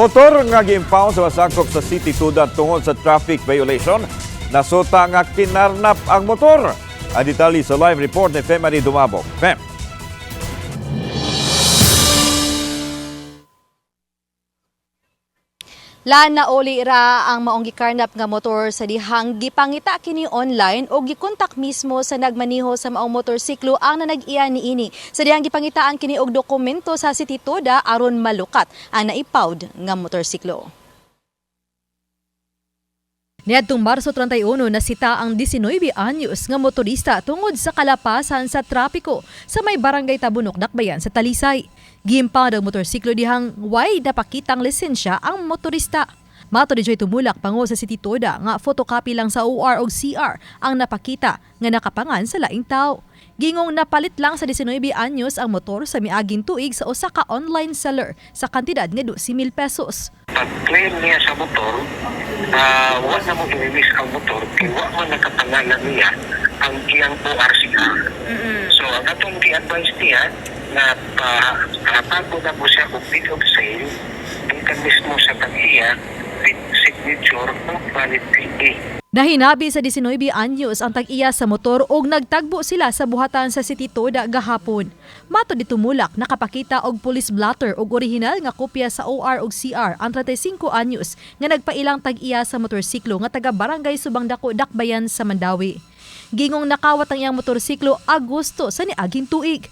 Motor nga gi-impound sa masakop sa City Tuda tungod sa traffic violation, nasuta nga kinarnap ang motor. Ang detalye sa live report ni Femari Dumabog. Fem. La na uli ra ang maong gikarnap nga motor sa dihang gipangita kini online o gikontak mismo sa nagmaniho sa maong motorsiklo ang nanag-iya niini. Sa dihang gipangitaan kini og dokumento sa City Toda aron malukat ang naipawd nga motorsiklo. Niadtong Marso 31 nasita ang 19 anyos nga motorista tungod sa kalapasan sa trapiko sa may barangay Tabunok, Dakbayan sa Talisay. Giimpound ang motorsiklo dihang way napakitang lisensya ang motorista. Mato di Joy tumulak pango sa City Toda nga photocopy lang sa OR o CR ang napakita nga nakapangan sa laing tao. Gingong napalit lang sa 19 anyos ang motor sa miaging tuig sa usa ka online seller sa kantidad nga 12,000 pesos. pag-claim niya sa motor, uh, wala na mo i-release ang motor, wala man nakapangalan niya ang iyang ORCR. So, ang atong di-advise niya na pa, pagod na mo siya kung bid of sale, ang mismo sa tag-iya, signature o valid PA. Nahinabi sa 19 anyos ang tag-iya sa motor ug nagtagbo sila sa buhatan sa City Toda gahapon. Mato di tumulak nakapakita og police blotter ug orihinal nga kopya sa OR ug CR ang 35 anyos nga nagpailang tag-iya sa motorsiklo nga taga Barangay Subang Dako Dakbayan sa Mandawi. Gingong nakawat ang iyang motorsiklo Agosto sa niaging tuig.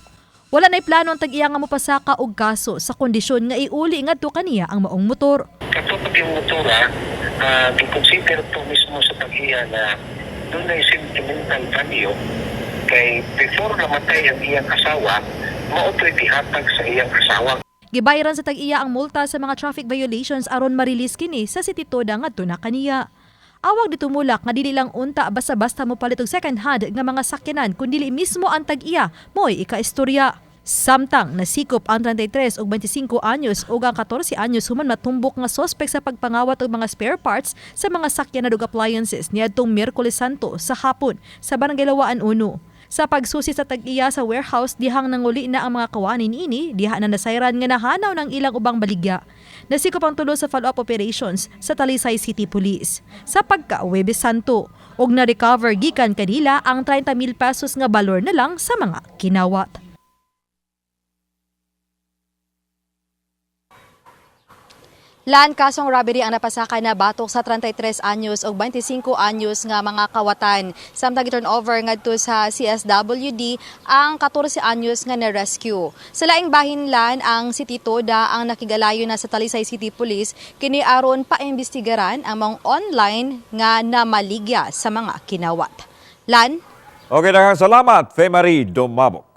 Wala na'y plano ang tag-iya nga mopasaka og kaso sa kondisyon nga iuli ngadto kaniya ang maong motor. Katupad yung motora, uh, consider to mismo sa tag-iya na doon ay sentimental value kay before namatay ang iyang asawa, mauto'y dihatag sa iyang asawa. Gibayaran sa tag-iya ang multa sa mga traffic violations aron marilis kini sa City Toda ngadto na kaniya. Awag di tumulak nga dili lang unta basta-basta mo palit og second hand nga mga sakyanan kun dili mismo ang tag-iya mo'y ikaistorya. Samtang nasikop ang 33 ug 25 anyos ug ang 14 anyos human matumbok nga sospek sa pagpangawat og mga spare parts sa mga sakyanan ug appliances niadtong Miyerkules Santo sa hapon sa Barangay Lawaan 1 sa pagsusi sa tag-iya sa warehouse dihang nanguli na ang mga kawanin ini diha na nasayran nga nahanaw ng ilang ubang baligya. Nasikop ang tulo sa follow-up operations sa Talisay City Police. Sa pagka Webes Santo, og na-recover gikan kanila ang 30,000 pesos nga balor na lang sa mga kinawat. Lan kasong robbery ang napasaka na batok sa 33 anyos o 25 anyos nga mga kawatan. Samtang turnover ngadto sa CSWD ang 14 anyos nga na-rescue. Sa laing bahin lan ang City Toda ang nakigalayo na sa Talisay City Police kini aron paimbestigaran ang mga online nga namaligya sa mga kinawat. Lan, Okay na salamat, Femari Dumabog.